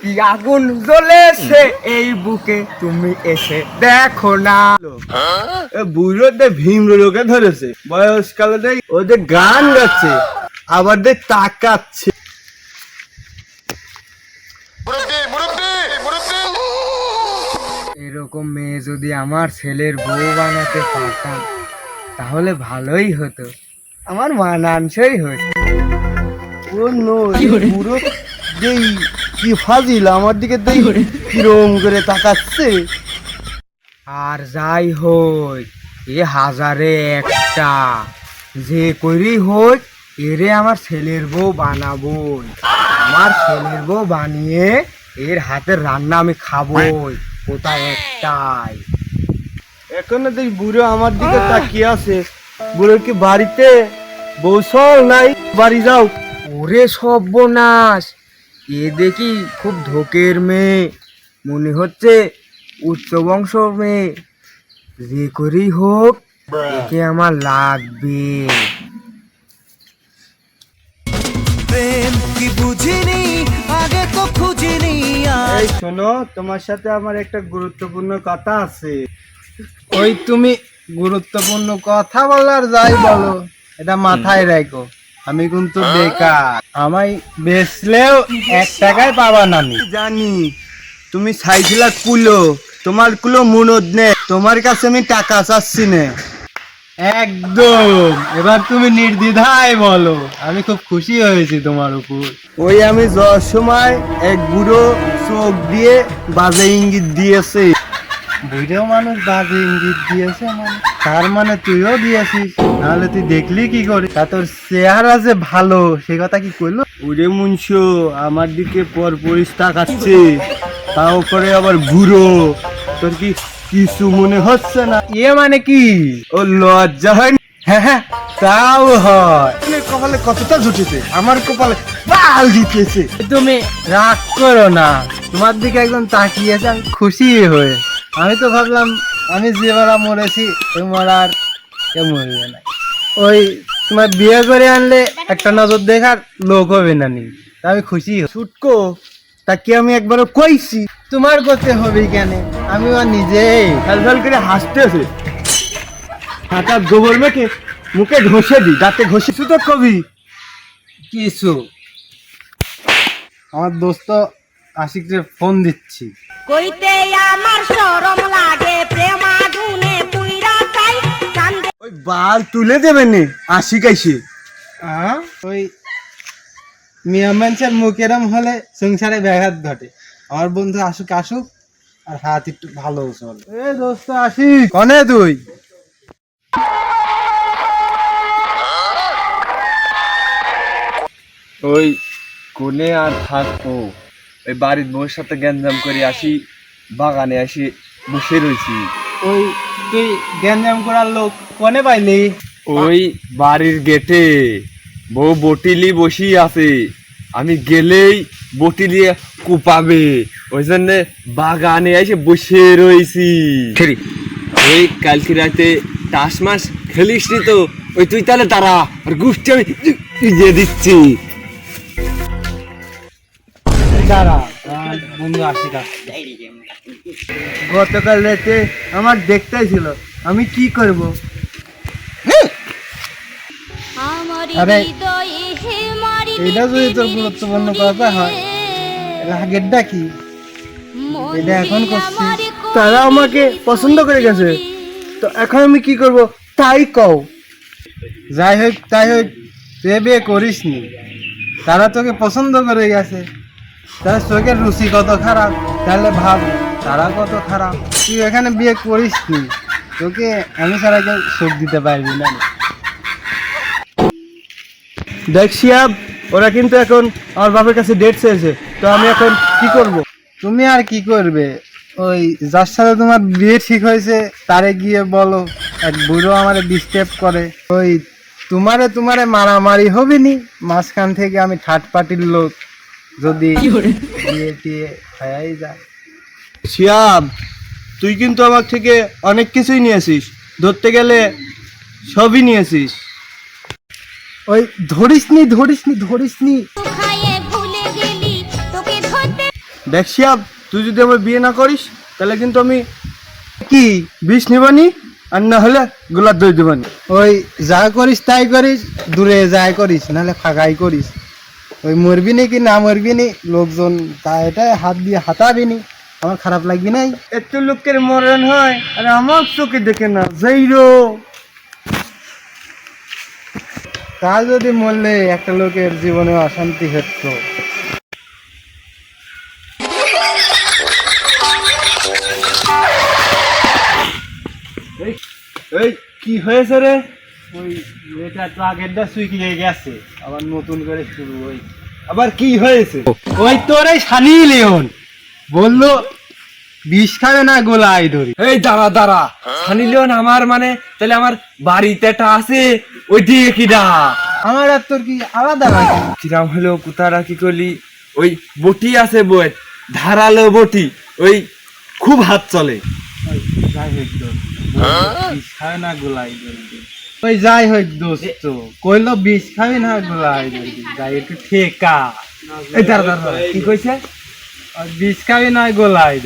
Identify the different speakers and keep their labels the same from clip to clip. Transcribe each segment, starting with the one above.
Speaker 1: কি আগুন জ্বলেছে। এই বুকে তুমি এসে দেখো না।
Speaker 2: বুড়োতে ভীম লোকে ধরেছে। বয়সকালে ওদের গান গাচ্ছে আবার দেখ তাকাচ্ছে।
Speaker 1: এরকম মেয়ে যদি আমার ছেলের বউ বানাতে পারতাম তাহলে ভালোই হতো। আমার মানানসই হতো।
Speaker 2: ও নো বুড়ো দেই কি ফাজিল আমার দিকে দেই কিরম করে তাকাচ্ছে।
Speaker 1: আর যাই হোক এ হাজারে একটা। যে করি হোক এরে আমার ছেলের বউ বানাবোই। আমার ছেলের বউ বানিয়ে এর হাতের রান্না আমি খাবোই কোথায় একটাই।
Speaker 2: এখন দেখ বুড়ো আমার দিকে তাকিয়ে আছে। বুড়ো কি বাড়িতে? বউ নাই বাড়ি যাও।
Speaker 1: ওরে সর্বনাশ। এ দেখি খুব ধোকের মেয়ে। মনে হচ্ছে উচ্চ বংশ মেয়ে। যে করেই হোক একে আমার লাগবে।
Speaker 3: প্রেম কি বুঝিনি আগে তো খুঁজিনি আর।
Speaker 2: এই শোনো তোমার সাথে আমার একটা গুরুত্বপূর্ণ কথা আছে।
Speaker 1: ওই তুমি গুরুত্বপূর্ণ কথা বলার যাই বলো এটা মাথায় রাখো। আমি কিন্তু বেকার। আমায় বেচলেও এক টাকায় পাবা না আমি।
Speaker 2: জানি তুমি চাইছিলা কুলো তোমার কুলো মুনদ নে তোমার কাছে আমি টাকা চাচ্ছি না।
Speaker 1: একদম। এবার তুমি নির্দ্বিধায় বলো। আমি খুব খুশি হয়েছি তোমার উপর।
Speaker 2: ওই আমি যাওয়ার সময় এক বুড়ো চোখ দিয়ে বাজে ইঙ্গিত দিয়েছে।
Speaker 1: বুড়ো মানুষ বাজে ইঙ্গিত দিয়েছে মানে? তার মানে তুইও দিয়েছিস? নাহলে তুই দেখলি কি করে? তা তোর চেহারা যে ভালো সে কথা কি করল
Speaker 2: ওরে মুনশো আমার দিকে পর পরিস তাকাচ্ছে তাও করে আবার বুড়ো তোর কি কিছু মনে হচ্ছে না?
Speaker 1: এ মানে কি?
Speaker 2: ও লজ্জা হয়
Speaker 1: হ্যাঁ হ্যাঁ তাও হয়।
Speaker 2: কপালে কতটা জুটেছে? আমার কপালে বাল জিতেছে।
Speaker 1: তুমি রাগ করো না। তোমার দিকে একদম তাকিয়েছে আমি খুশি হয়ে। আমি তো ভাবলাম আমি যে বেলা মরেছি তোমার আর কেউ মরবে না। ওই তোমার বিয়ে করে আনলে একটা নজর দেখার লোক হবে না নি। আমি খুশি।
Speaker 2: ছুটকো তা কি আমি একবারও কইছি?
Speaker 1: তোমার করতে হবে কেন? আমি আর নিজেই
Speaker 2: ফেল ফেল করে হাসতেছে। হাঁটার গোবর মেখে মুখে ঘষে দি দাঁতে ঘষে তো কবি।
Speaker 1: কিছু। আমার দোস্ত আশিককে ফোন দিচ্ছি।
Speaker 4: কইতে আমার সরম লাগে প্রেমা গুনে
Speaker 2: বাল তুলে দেবেন নে আশি কাইছে।
Speaker 1: ওই মিয়া মানুষের মুখ এরম হলে সংসারে ব্যাঘাত ঘটে। আমার বন্ধু আসুক আসুক আর হাত একটু ভালো চলে এ দোস্ত আসি কনে তুই?
Speaker 5: ওই কোনে আর থাকব ওই বাড়ির বউর সাথে গ্যাঞ্জাম করে আসি বাগানে আসি বসে রয়েছি
Speaker 1: ওই তুই গ্যাঞ্জাম করার লোক কনে পাইলি?
Speaker 5: ওই বাড়ির গেটে বউ বটিলি বসি আছে। আমি গেলেই বটিলি কুপাবে। ওই জন্য বাগানে এসে বসে রয়েছি ওই কালকে রাতে টাস মাস খেলিস নি তো ওই তুই তাহলে তারা আর গুষ্টি আমি দিয়ে দিচ্ছি।
Speaker 1: দাঁড়া বন্ধু আসছে
Speaker 2: গতকাল রাতে আমার দেখতেই ছিল। আমি কি করব?
Speaker 1: আরে এটা যদি তোর গুরুত্বপূর্ণ কথা হয় আগেরটা কি? এটা এখন করছি
Speaker 2: তারা আমাকে পছন্দ করে গেছে। তো এখন আমি কি করব? তাই কও।
Speaker 1: যাই হোক তাই হোক তুই বিয়ে করিস নি তারা তোকে পছন্দ করে গেছে। তার চোখের রুচি কত খারাপ তাহলে ভাব। তারা কত খারাপ? তুই এখানে বিয়ে করিস নি। তোকে আমি ছাড়া কেউ সুখ দিতে পারবি না।
Speaker 2: দেখ শিয়াব ওরা কিন্তু এখন আমার বাপের কাছে ডেট চেয়েছে। তো আমি এখন কি করব?
Speaker 1: তুমি আর কি করবে? ওই যার সাথে তোমার বিয়ে ঠিক হয়েছে তারে গিয়ে বলো। এক বুড়ো আমার ডিস্টার্ব করে। ওই তোমারে তোমারে মারামারি হবে নি? মাঝখান থেকে আমি থার্ড পার্টির লোক। যদি বিয়ে টিয়ে হয়ে যায়।
Speaker 2: শিয়াব তুই কিন্তু আমার থেকে অনেক কিছুই নিয়েছিস। ধরতে গেলে সবই নিয়েছিস।
Speaker 1: ওই ধরিস নি ধরিস নি ধরিস নি।
Speaker 4: খাইয়ে ভুলে গেলি? তোকে ধরতে
Speaker 2: দেখ শিয়াব তুই যদি আমার বিয়ে না করিস তাহলে কিন্তু আমি কি বিষ নিবানি? আর না হলে গোলাপ দই দেবানি।
Speaker 1: ওই যা করিস তাই করিস দূরে যাই করিস নাহলে ফাঁকাই করিস। ওই মরবি নি কি না মরবি নি? লোকজন তা এটা হাত দিয়ে হাতাবি নি। আমার খারাপ লাগবি নাই?
Speaker 2: এত লোকের মরণ হয় আর আমার চোখে দেখে না যাইরো
Speaker 1: তা যদি মরলে একটা লোকের জীবনে অশান্তি হতো।
Speaker 2: এই কি হয়েছে রে?
Speaker 1: ওই এটা তো আগেরটা সুইকিয়ে গেছে আবার নতুন করে শুরু ওই
Speaker 2: আবার কি হয়েছে?
Speaker 1: ওই তোর এই সানি লিওন। বলল বিষ খাবে না গোলাই ধরি।
Speaker 5: এই দাঁড়া দাঁড়া। সানি লিওন আমার মানে তাহলে আমার বাড়িতে একটা আছে ওই দিয়ে কিডা
Speaker 1: আমার আর তোর কি আলাদা লাগে
Speaker 5: কিরাম হলো কুতারা কি করলি? ওই বটি আছে বই ধারালো বটি ওই খুব হাত চলে।
Speaker 1: যাই হোক দোস্ত বিষ খাবে না গোলাই ধরি। ওই যাই হোক দোস্ত কইলো বিষ খাবি না গোলাই ধরবি যাই একটু ঠেকা।
Speaker 5: এই দাঁড়া দাঁড়া, কি কইছে?
Speaker 1: আর বিষ খাবি না গোলাই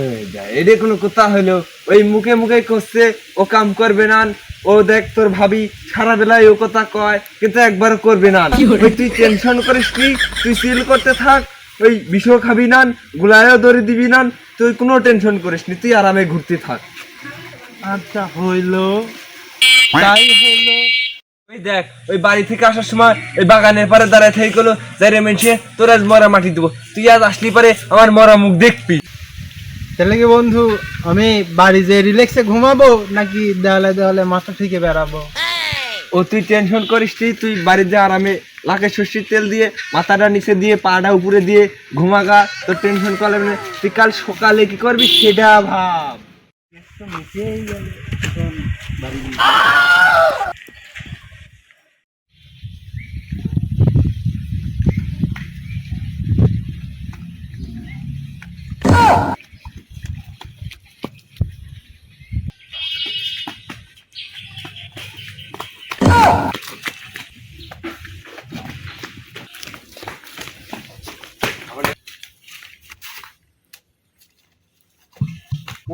Speaker 5: এই এটা কোনো কথা হলো ওই মুখে মুখে করছে ও কাম করবে না ও দেখ তোর ভাবি সারা বেলায় ও কথা কয় কিন্তু একবার করবে না। ওই তুই টেনশন করিস কি? তুই সিল করতে থাক ওই বিষ খাবি না গুলায়ও দড়ি দিবি না তুই কোনো টেনশন করিস নি তুই আরামে ঘুরতে থাক।
Speaker 1: আচ্ছা হইল। তাই হইল।
Speaker 5: ওই দেখ ওই বাড়ি থেকে আসার সময় ওই বাগানের পারে দাঁড়ায় থেকে গেলো যাই রে মেনছে তোর আজ মরা মাটি দেবো। তুই আজ আসলি পারে আমার মরা মুখ দেখবি।
Speaker 1: তাহলে কি বন্ধু আমি বাড়ি যে রিল্যাক্সে ঘুমাবো নাকি দেওয়ালে দেওয়ালে মাথা থেকে বেড়াবো?
Speaker 5: ও তুই টেনশন করিস নি, তুই বাড়িতে আরামে লাখে সর্ষের তেল দিয়ে মাথাটা নিচে দিয়ে পাটা উপরে দিয়ে ঘুমাগা তোর টেনশন করলে না তুই কাল সকালে কি করবি সেটা ভাব।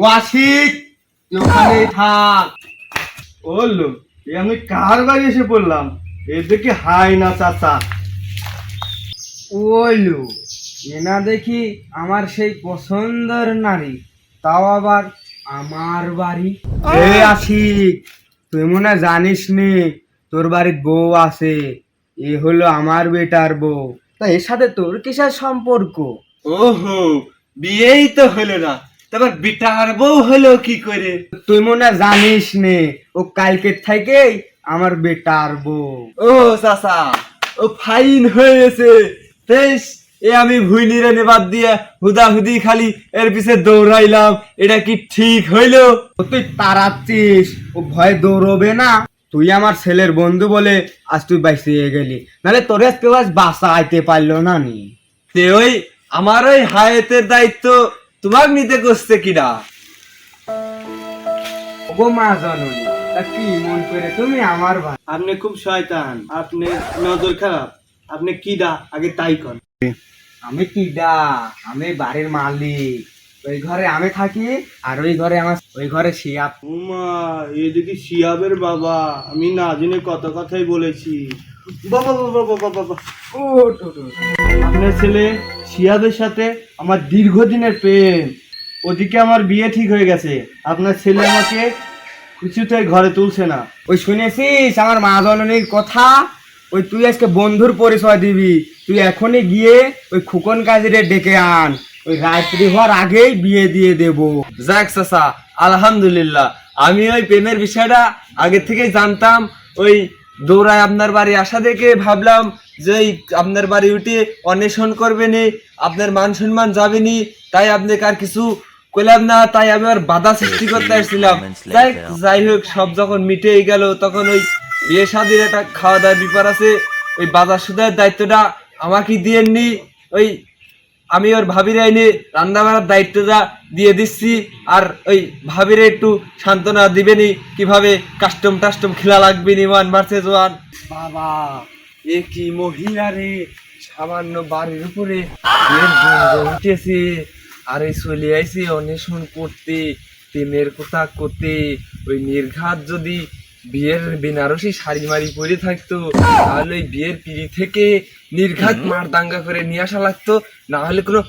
Speaker 2: ওয়াসিক, ওখানেই থাক। বলল এ আমি কার বাড়ি এসে পড়লাম? এদিকে হাই না, চাচা।
Speaker 6: ওইলু এনা দেখি আমার সেই পছন্দের নারী তাও আবার আমার বাড়ি। এ আশিক তুই মনে জানিস নি তোর বাড়ির বউ আছে এ হলো আমার বেটার বউ। তা এর সাথে তোর কিসের সম্পর্ক?
Speaker 2: ওহো বিয়েই তো হলো না। তারপর বেটার বউ হলো কি করে?
Speaker 6: তুই মনে জানিস নে ও কালকে থেকে আমার বেটার বউ।
Speaker 5: ও চাচা ও ফাইন হয়েছে বেশ এ আমি ভুইনিরে নেবাদ দিয়ে হুদা হুদি খালি এর পিছে দৌড়াইলাম। এটা কি ঠিক হইল?
Speaker 6: তুই তাড়াচ্ছিস ও ভয় দৌড়বে না। তুই আমার ছেলের বন্ধু বলে আজ তুই বাইসে গেলি। নাহলে তোর কেউ আজ বাসা আইতে পারল না নি।
Speaker 5: তে ওই আমার ওই হায়াতের দায়িত্ব তোমার নিতে করছে কিনা?
Speaker 6: গো মা জননী তা কি মন করে তুমি আমার ভাই।
Speaker 2: আপনি খুব শয়তান আপনি নজর খারাপ আপনি কি দা আগে তাই কর
Speaker 6: আমি কিডা আমি বাড়ির মালিক। ওই ঘরে আমি থাকি আর ওই ঘরে আমার ওই ঘরে শিয়াপ
Speaker 2: উমা এদিকে শিয়াবের বাবা। আমি না জেনে কত কথাই বলেছি। বাবা বাবা বাবা বাবা
Speaker 6: ও
Speaker 2: আপনার ছেলে শিয়াবের সাথে আমার দীর্ঘদিনের প্রেম। ওদিকে আমার বিয়ে ঠিক হয়ে গেছে। আপনার ছেলে আমাকে কিছুতেই ঘরে তুলছে না।
Speaker 6: ওই শুনেছিস আমার মা জননীর কথা? ওই তুই আজকে বন্ধুর পরিচয় দিবি। তুই এখনই গিয়ে ওই খুকন কাজীরে ডেকে আন। ওই রাত্রি হওয়ার আগেই বিয়ে দিয়ে দেব।
Speaker 5: যাক চাচা আলহামদুলিল্লাহ। আমি ওই প্রেমের বিষয়টা আগে থেকেই জানতাম। ওই দৌড়ায় আপনার বাড়ি আসা দেখে ভাবলাম যে আপনার বাড়ি উঠে অন্বেষণ করবেনি আপনার মান সম্মান যাবেনি তাই আপনাকে আর কিছু কইলাম না তাই আমি আর বাধা সৃষ্টি করতে আসছিলাম। যাই হোক সব যখন মিটেই গেল তখন ওই বিয়ে শাদির একটা খাওয়া দাওয়ার ব্যাপার আছে, ওই বাজার সুদার দায়িত্বটা আমাকে দিয়েননি, ওই আমি ওর ভাবির রান্না বান্নার দায়িত্বটা দিয়ে দিচ্ছি, আর ওই ভাবিরে একটু সান্ত্বনা দিবেনি, কীভাবে কাস্টম টাস্টম খেলা লাগবে নি ওয়ান ভার্সেস ওয়ান বাবা, এ কি মহিলা রে, সামান্য বাড়ির উপরে উঠেছে, আর এই চলে আইসি অন্বেষণ করতে, প্রেমের কথা করতে, ওই নির্ঘাত যদি বিয়ের বেনারসি শাড়ি মারি পরে থাকতো তাহলে ওই বিয়ের পিড়ি থেকে নির্ঘাত মার দাঙ্গা করে নিয়ে আসা লাগতো না হলে কোনো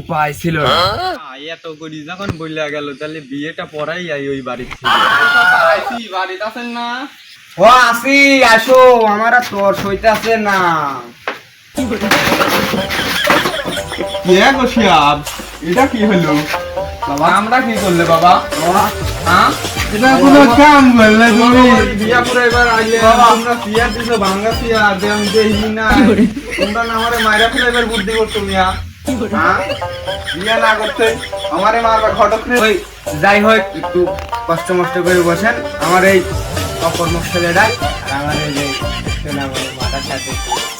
Speaker 5: উপায় ছিল না।
Speaker 6: এত করি যখন বললে গেল তাহলে বিয়েটা পড়াই আই ওই বাড়ির
Speaker 5: বাড়িতে আছেন না
Speaker 6: ও আসি আসো আমার আর তোর সইতে আছে না।
Speaker 5: কে গো শিয়াব এটা কি হলো? বাবা আমরা কি করলে বাবা?
Speaker 1: এটা কোনো কাম করলে তুমি
Speaker 6: বিয়া করে এবার আইলে তোমরা পিয়া দিছো ভাঙ্গা দেহি না তোমরা না আমারে মাইরা ফেলে এবার বুদ্ধি করতো মিয়া হ্যাঁ? বিয়া না করতে আমারে মারবা ঘটক রে। ওই যাই হোক একটু কষ্ট মষ্ট করে বসেন। আমার এই অকর্ম ছেলেটাই আর আমার এই যে মাথার সাথে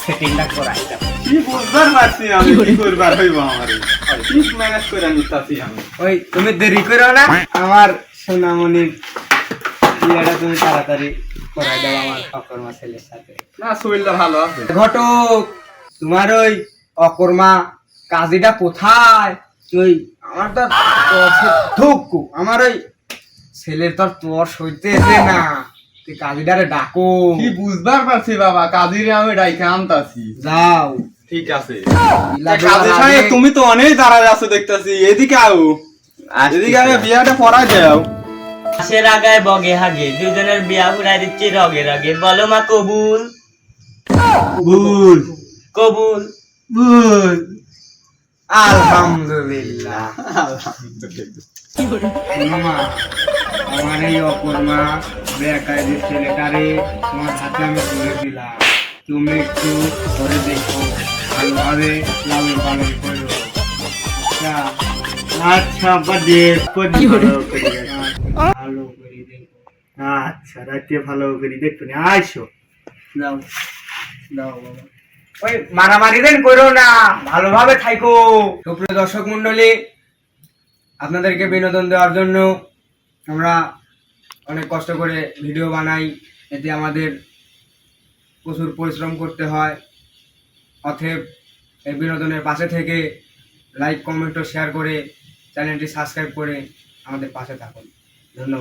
Speaker 6: সেটিংটা করাই
Speaker 2: কি বুঝবার পারছি আমি কি করবার হইব আমার? ঠিক ম্যানেজ করে নিতাছি আমি।
Speaker 6: ওই তুমি দেরি করো না। আমার সোনামণির বিয়েটা তুমি তাড়াতাড়ি করাই দাও আমার অকর্মা ছেলের সাথে।
Speaker 5: না শরীরটা ভালো আছে।
Speaker 6: ঘটক তোমার ওই অকর্মা কাজীটা কোথায়? তুই আমার তো ধুকু আমার ওই ছেলের তোর তোর সইতে এসে না। তুই কাজীটারে ডাকো।
Speaker 5: কি বুঝবার পারছি বাবা কাজিরে আমি ডাইকে আনতাছি।
Speaker 6: যাও।
Speaker 5: ঠিক আছে।
Speaker 2: কাজী সাহেব তুমি তো অনেক দাঁড়ায় আছো দেখতেছি এদিকে আও। এদিকে আগে বিয়াটা পড়াই দাও
Speaker 7: আগায় বগে হাগে দুজনের বিয়া ঘুরাই দিচ্ছি রগে রগে। বলো মা কবুল?
Speaker 2: ভুল
Speaker 7: কবুল?
Speaker 2: ভুল
Speaker 6: আলহামদুলিল্লাহ। শোনো মা, আমার এই অকর্মা বেকায়দের ছেলেটারে তোমার হাতে আমি তুলে দিলাম। তুমি একটু দেখো ভালোভাবে লালন পালন করো। আচ্ছা,
Speaker 2: আচ্ছা দেখো ভালো করে দেখো। আচ্ছা রাতে ভালো করে দেখো নি। আইসো।
Speaker 6: দাও দাও বাবা। ওই মারামারি দেন করো না ভালোভাবে থাইকো। সুপ্রিয় দর্শক মন্ডলী আপনাদেরকে বিনোদন দেওয়ার জন্য আমরা অনেক কষ্ট করে ভিডিও বানাই। এতে আমাদের প্রচুর পরিশ্রম করতে হয়। অতএব এই বিনোদনের পাশে থেকে লাইক কমেন্ট ও শেয়ার করে চ্যানেলটি সাবস্ক্রাইব করে আমাদের পাশে থাকুন। una